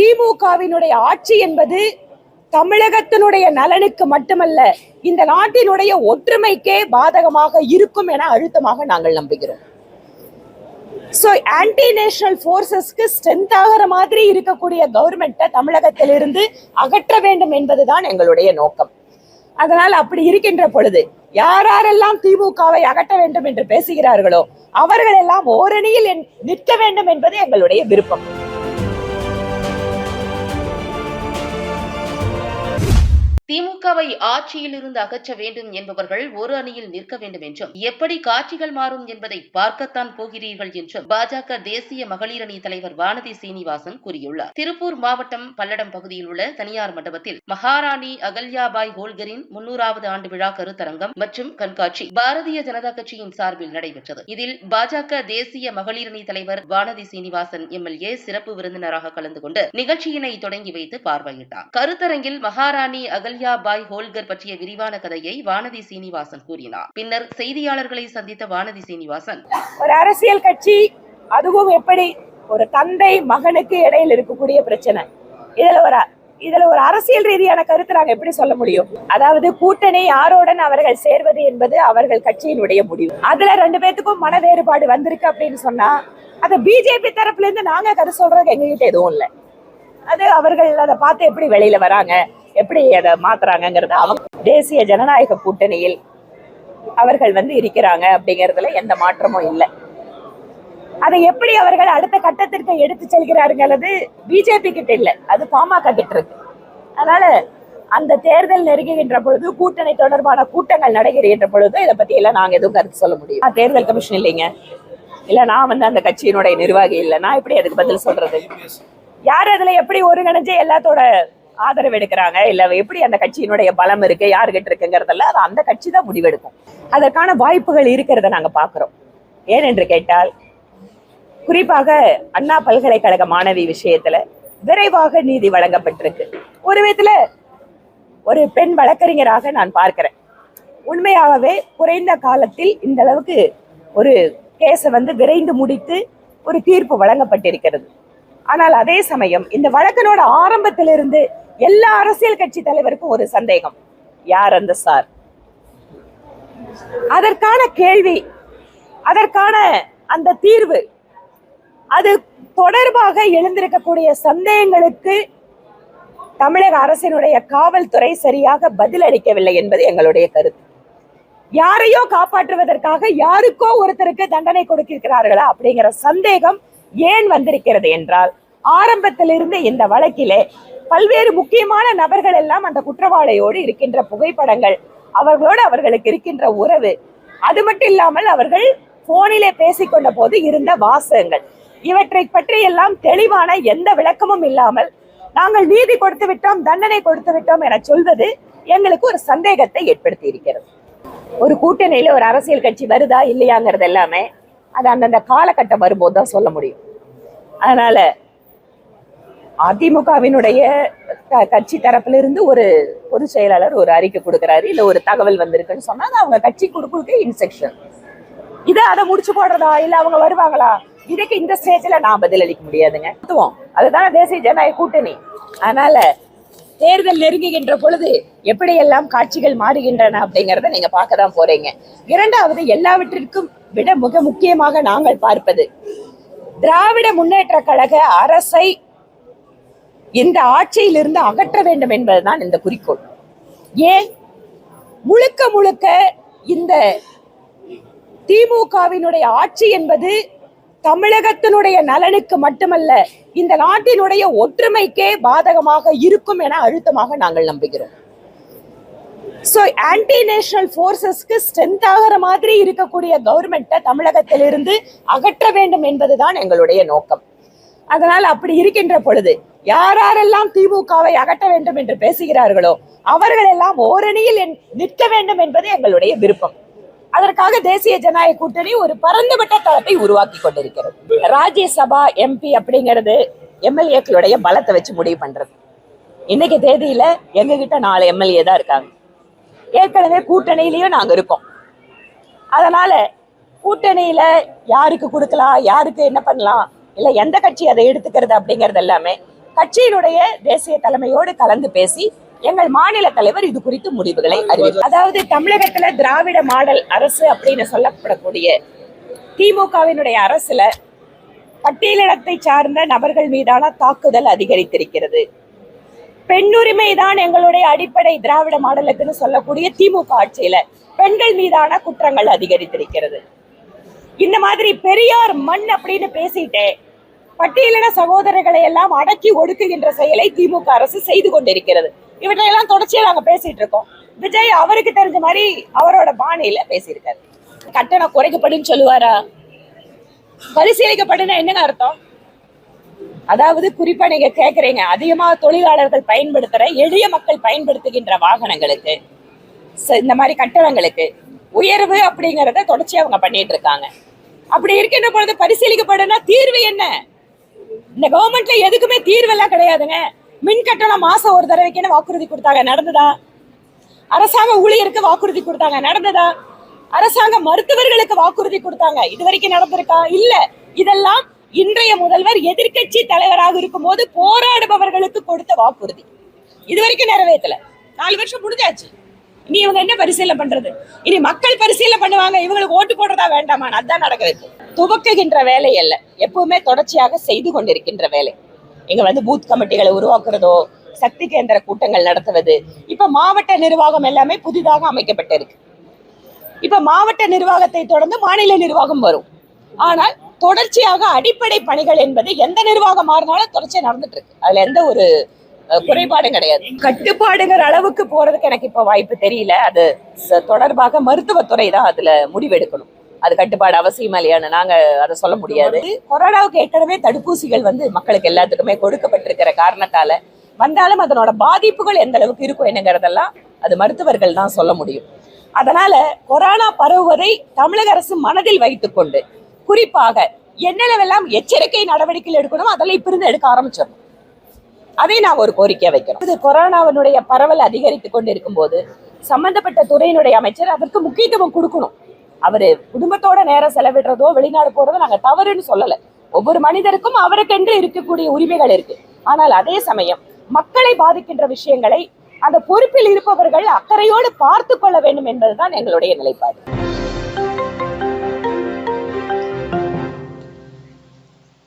திமுகவினுடைய ஆட்சி என்பது தமிழகத்தினுடைய நலனுக்கு மட்டுமல்ல இந்த நாட்டினுடைய ஒற்றுமைக்கே பாதகமாக இருக்கும் என அழுத்தமாக நாங்கள் நம்புகிறோம். சோ ஆன்டி நேஷனல் போர்சஸ்க்கு ஸ்ட்ரென்த் ஆகிற மாதிரி இருக்கக்கூடிய கவர்மெண்ட்டை தமிழகத்திலிருந்து அகற்ற வேண்டும் என்பதுதான் எங்களுடைய நோக்கம். அதனால் அப்படி இருக்கின்ற பொழுது யாரெல்லாம் திமுகவை அகற்ற வேண்டும் என்று பேசுகிறார்களோ அவர்கள் எல்லாம் ஓரணியில் நிற்க வேண்டும் என்பது எங்களுடைய விருப்பம். திமுகவை ஆட்சியில் இருந்து அகற்ற வேண்டும் என்பவர்கள் ஒரு அணியில் நிற்க வேண்டும் என்றும் எப்படி காட்சிகள் மாறும் என்பதை பார்க்கத்தான் போகிறீர்கள் என்றும் பாஜக தேசிய மகளிர் அணி தலைவர் வானதி சீனிவாசன் கூறியுள்ளார். திருப்பூர் மாவட்டம் பல்லடம் பகுதியில் உள்ள தனியார் மண்டபத்தில் மகாராணி அகல்யாபாய் ஹோல்கரின் முன்னூறாவது ஆண்டு விழா கருத்தரங்கம் மற்றும் கண்காட்சி பாரதிய ஜனதா கட்சியின் சார்பில் நடைபெற்றது. இதில் பாஜக தேசிய மகளிர் அணி தலைவர் வானதி சீனிவாசன் எம்எல்ஏ சிறப்பு விருந்தினராக கலந்து கொண்டு நிகழ்ச்சியினை தொடங்கி வைத்து பார்வையிட்டார். கருத்தரங்கில் மகாராணி அகல்யாபாய் ஹோல்கர் பற்றிய விரிவான கதையை வானதி சீனிவாசன் கூறினார். பின்னர் செய்தியாளர்களை சந்தித்த வானதி சீனிவாசன் ஒரு அரசியல் கட்சி அதுவும் எப்படி ஒரு தந்தை மகனுக்கு இடையில் இருக்கக்கூடிய பிரச்சனை. இதுல ஒரு இதுல ஒரு அரசியல் ரீதியான கருத்து நாங்க எப்படி சொல்ல முடியும்? அதாவது கூட்டணி யாரோடன் அவர்கள் சேர்வது என்பது அவர்கள் கட்சியினுடைய முடிவு. அதுல ரெண்டு பேத்துக்கும் மன வேறுபாடு வந்திருக்கு அப்படின்னு சொன்னா அது பிஜேபி தரப்புல இருந்து நாங்க கருத்து சொல்றதுக்கு எங்ககிட்ட எதுவும் இல்லை. அது அவர்கள் அதை பார்த்து எப்படி வெளியில வராங்க? எப்படி அதை மாத்துறாங்கங்கிறது அவங்க தேசிய ஜனநாயக கூட்டணியில் அவர்கள் வந்து இருக்கிறாங்க அப்படிங்கறதுல எந்த மாற்றமும் இல்லை. அதை எப்படி அவர்கள் அடுத்த கட்டத்திற்கு எடுத்து செல்கிறாருங்கிறது பிஜேபி கிட்ட இல்லை அது பாமக கிட்ட இருக்கு. அதனால அந்த தேர்தல் நெருங்குகின்ற பொழுது கூட்டணி தொடர்பான கூட்டங்கள் நடைபெறுகின்ற பொழுது இதை பத்தி எல்லாம் நாங்க எதுவும் கருத்து சொல்ல முடியும் தேர்தல் கமிஷன் இல்லைங்க. இல்ல நான் வந்து அந்த கட்சியினுடைய நிர்வாகி இல்லை. நான் எப்படி அதுக்கு பதில் சொல்றது? யார் அதுல எப்படி ஒருங்கிணைஞ்சு எல்லாத்தோட ஆதரவு எடுக்கிறாங்க இல்ல எப்படி அந்த கட்சியினுடைய பலம் இருக்கு? யாருகிட்ட இருக்குங்கிறதெல்லாம் அது அந்த கட்சி தான் முடிவெடுக்கும். அதற்கான வாய்ப்புகள் இருக்கிறத நாங்க பாக்குறோம் ஏனென்று கேட்டால் குறிப்பாக அண்ணா பல்கலைக்கழக மாணவி விஷயத்துல விரைவாக நீதி வழங்கப்பட்டிருக்கு. ஒரு விதத்துல ஒரு பெண் வழக்கறிஞராக நான் பார்க்கிறேன். உண்மையாகவே குறைந்த காலத்தில் இந்த அளவுக்கு ஒரு கேஸை வந்து விரைந்து முடித்து ஒரு தீர்ப்பு வழங்கப்பட்டிருக்கிறது. ஆனால் அதே சமயம் இந்த வழக்கினோட ஆரம்பத்திலிருந்து எல்லா அரசியல் கட்சி தலைவருக்கும் ஒரு சந்தேகம். யார் அந்த சார்? அதற்கான கேள்வி அதற்கான அந்த தீர்வு அது தொடர்பாக எழுந்திருக்கக்கூடிய சந்தேகங்களுக்கு தமிழக அரசினுடைய காவல்துறை சரியாக பதில் அளிக்கவில்லை என்பது எங்களுடைய கருத்து. யாரையோ காப்பாற்றுவதற்காக யாருக்கோ ஒருத்தருக்கு தண்டனை கொடுக்கிறார்களா அப்படிங்கிற சந்தேகம் ஏன் வந்திருக்கிறது என்றால் ஆரம்பத்திலிருந்து இந்த வழக்கிலே பல்வேறு முக்கியமான நபர்கள் எல்லாம் அந்த குற்றவாளியோடு இருக்கின்ற புகைப்படங்கள் அவர்களோடு அவர்களுக்கு இருக்கின்ற உறவு. அது மட்டும் இல்லாமல் அவர்கள் போனிலே பேசிக்கொண்ட போது இருந்த வாசகங்கள். இவற்றை பற்றி எல்லாம் தெளிவான எந்த விளக்கமும் இல்லாமல் நாங்கள் நீதி கொடுத்து விட்டோம் தண்டனை கொடுத்து விட்டோம் என சொல்வது எங்களுக்கு ஒரு சந்தேகத்தை ஏற்படுத்தி இருக்கிறது ஒரு கூட்டணியில ஒரு அரசியல் கட்சி வருதா இல்லையாங்கிறது எல்லாமே அது அந்தந்த காலகட்டம் வரும்போது தான் சொல்ல முடியும். அதனால அதிமுகவினுடைய க- கட்சி தரப்பிலிருந்து ஒரு பொதுச் செயலாளர் ஒரு அறிக்கை கொடுக்குறாரு. இல்லை ஒரு தகவல் வந்திருக்குன்னு சொன்னால் அவங்க கட்சி கொடுக்க இன்செக்ஷன் இதை அதை முடிச்சு போடுறதா? இல்லை அவங்க வருவாங்களா? இதுக்கு இந்த ஸ்டேஜில் நான் பதிலளிக்க முடியாதுங்க. தத்துவம். அதுதான் தேசிய ஜனநாயக கூட்டணி. அதனால தேர்தல் நெருங்குகின்ற பொழுது எப்படியெல்லாம் காட்சிகள் மாறுகின்றன அப்படிங்கிறத நீங்க பார்க்க தான் போறீங்க. இரண்டாவது எல்லாவற்றிற்கும் விட மிக முக்கியமாக நாங்கள் பார்ப்பது திராவிட முன்னேற்ற கழக அரசை இந்த ஆட்சியிலிருந்து அகற்ற வேண்டும் என்பதுதான் இந்த குறிக்கோள். ஏன்? முழுக்க முழுக்க இந்த திமுகவினுடைய ஆட்சி என்பது தமிழகத்தினுடைய நலனுக்கு மட்டுமல்ல இந்த நாட்டினுடைய ஒற்றுமைக்கே பாதகமாக இருக்கும் என அழுத்தமாக நாங்கள் நம்புகிறோம். ஸோ ஆன்டி நேஷனல் ஃபோர்ஸஸ்க்கு ஸ்ட்ரென்த் ஆகிற மாதிரி இருக்கக்கூடிய கவர்மெண்ட்டை தமிழகத்திலிருந்து அகற்ற வேண்டும் என்பதுதான் எங்களுடைய நோக்கம். அதனால் அப்படி இருக்கின்ற பொழுது யாரெல்லாம் திமுகவை அகற்ற வேண்டும் என்று பேசுகிறார்களோ அவர்கள் எல்லாம் ஓரணியில் நிற்க வேண்டும் என்பது எங்களுடைய விருப்பம். அதற்காக தேசிய ஜனநாயக கூட்டணி ஒரு பரந்துபட்ட தளத்தை உருவாக்கி கொண்டிருக்கிறது. ராஜ்யசபா எம்பி அப்படிங்கிறது எம்எல்ஏக்களுடைய பலத்தை வச்சு முடிவு பண்றது. இன்னைக்கு தேதியில எங்ககிட்ட நாலு எம்எல்ஏ தான் இருக்காங்க. ஏற்கனவே கூட்டணியிலயும் நாங்க இருக்கோம். அதனால கூட்டணியில யாருக்கு கொடுக்கலாம் யாருக்கு என்ன பண்ணலாம் இல்ல எந்த கட்சி அதை எடுத்துக்கிறது அப்படிங்கறது எல்லாமே கட்சியினுடைய தேசிய தலைமையோடு கலந்து பேசி எங்கள் மாநில தலைவர் இது குறித்து முடிவுகளை அறிவித்தார். அதாவது தமிழகத்துல திராவிட மாடல் அரசு அப்படின்னு சொல்லப்படக்கூடிய திமுகவினுடைய அரசுல பட்டியலிடத்தை சார்ந்த நபர்கள் மீதான தாக்குதல் அதிகரித்திருக்கிறது. பெண்ணுரிமை தான் எங்களுடைய அடிப்படை திராவிட மாடலுக்குன்னு சொல்லக்கூடிய திமுக ஆட்சியில பெண்கள் மீதான குற்றங்கள் அதிகரித்திருக்கிறது. இந்த மாதிரி பெரியார் மண் அப்படின்னு பேசிட்டே பட்டியலின சகோதரர்களை எல்லாம் அடக்கி ஒடுக்குகின்ற செயலை திமுக அரசு செய்து கொண்டிருக்கிறது. இவற்றையெல்லாம் தொடர்ச்சியா நாங்க பேசிட்டு இருக்கோம். விஜய் அவருக்கு தெரிஞ்ச மாதிரி அவரோட பாணியில பேசியிருக்காரு. கட்டணம் குறைக்கப்படும் சொல்லுவாரா? பரிசீலிக்கப்படுனா என்னங்க அர்த்தம்? அதாவது குறிப்பா நீங்க கேக்குறீங்க அதிகமா தொழிலாளர்கள் பயன்படுத்துற எளிய மக்கள் பயன்படுத்துகின்ற வாகனங்களுக்கு ச- இந்த மாதிரி கட்டணங்களுக்கு உயர்வு அப்படிங்கறத தொடர்ச்சி அவங்க பண்ணிட்டு இருக்காங்க. அப்படி இருக்கின்ற பொழுது பரிசீலிக்கப்படுனா தீர்வு என்ன? இந்த கவர்மெண்ட்ல எதுக்குமே தீர்வு எல்லாம் கிடையாதுங்க. மின் கட்டணம் மாசம் ஒரு தடவைக்குன்னு வாக்குறுதி கொடுத்தாங்க. நடந்ததா? அரசாங்க ஊழியருக்கு வாக்குறுதி கொடுத்தாங்க. நடந்ததா? அரசாங்க மருத்துவர்களுக்கு வாக்குறுதி கொடுத்தாங்க. இது வரைக்கும் நடந்திருக்கா? இல்ல. இதெல்லாம் இன்றைய முதல்வர் எதிர்க்கட்சி தலைவராக இருக்கும்போது போராடுபவர்களுக்கு கொடுத்த வாக்குறுதி. இது வரைக்கும் நிறைவேற்றல. நாலு வருஷம் முடிஞ்சாச்சு. நீ இவங்க என்ன பரிசீலனை பண்றது? இனி மக்கள் பரிசீலனை பண்ணுவாங்க இவங்களுக்கு ஓட்டு போடுறதா வேண்டாமா? அதான் நடக்குது. துவக்குகின்ற வேலை அல்ல எப்பவுமே தொடர்ச்சியாக செய்து கொண்டிருக்கின்ற வேலை. இங்க வந்து பூத் கமிட்டிகளை உருவாக்குறதோ சக்தி கேந்திர கூட்டங்கள் நடத்துவது இப்ப மாவட்ட நிர்வாகம் எல்லாமே புதிதாக அமைக்கப்பட்டிருக்கு. இப்ப மாவட்ட நிர்வாகத்தை தொடர்ந்து மாநில நிர்வாகம் வரும். ஆனால் தொடர்ச்சியாக அடிப்படை பணிகள் என்பது எந்த நிர்வாகம் மாறினாலும் தொடர்ச்சியாக நடந்துட்டு இருக்கு. அதுல எந்த ஒரு அஹ், குறைபாடும் கிடையாது. கட்டுப்பாடுங்கிற அளவுக்கு போறதுக்கு எனக்கு இப்ப வாய்ப்பு தெரியல. அது தொடர்பாக மருத்துவத்துறை தான் அதுல முடிவெடுக்கணும் அது கட்டுப்பாடு அவசியமா இல்லையான்னு நாங்க அதை சொல்ல முடியாது. கொரோனாவுக்கு ஏற்கனவே தடுப்பூசிகள் வந்து மக்களுக்கு எல்லாத்துக்குமே கொடுக்கப்பட்டிருக்கிற காரணத்தால வந்தாலும் அதனோட பாதிப்புகள் எந்த அளவுக்கு இருக்கும் என்னங்கிறதெல்லாம் அது மருத்துவர்கள் தான் சொல்ல முடியும். அதனால கொரோனா பரவுவதை தமிழக அரசு மனதில் வைத்துக்கொண்டு குறிப்பாக என்னென்னவெல்லாம் எச்சரிக்கை நடவடிக்கைகள் எடுக்கணும் அதெல்லாம் இப்ப இருந்து எடுக்க ஆரம்பிச்சிடணும். அதை நான் ஒரு கோரிக்கை வைக்கிறோம். இது கொரோனாவினுடைய பரவல் அதிகரித்து கொண்டு இருக்கும்போது சம்பந்தப்பட்ட துறையினுடைய அமைச்சர் அதற்கு முக்கியத்துவம் கொடுக்கணும். அவரு குடும்பத்தோட நேரம் செலவிடுறதோ வெளிநாடு போறதோ நாங்க தவறுன்னு சொல்லல. ஒவ்வொரு மனிதருக்கும் அவருக்கென்று இருக்கக்கூடிய உரிமைகள் இருக்கு. ஆனால் அதே சமயம் மக்களை பாதிக்கின்ற விஷயங்களை அந்த பொறுப்பில் இருப்பவர்கள் அக்கறையோடு பார்த்து கொள்ள வேண்டும் என்பதுதான் எங்களுடைய நிலைப்பாடு.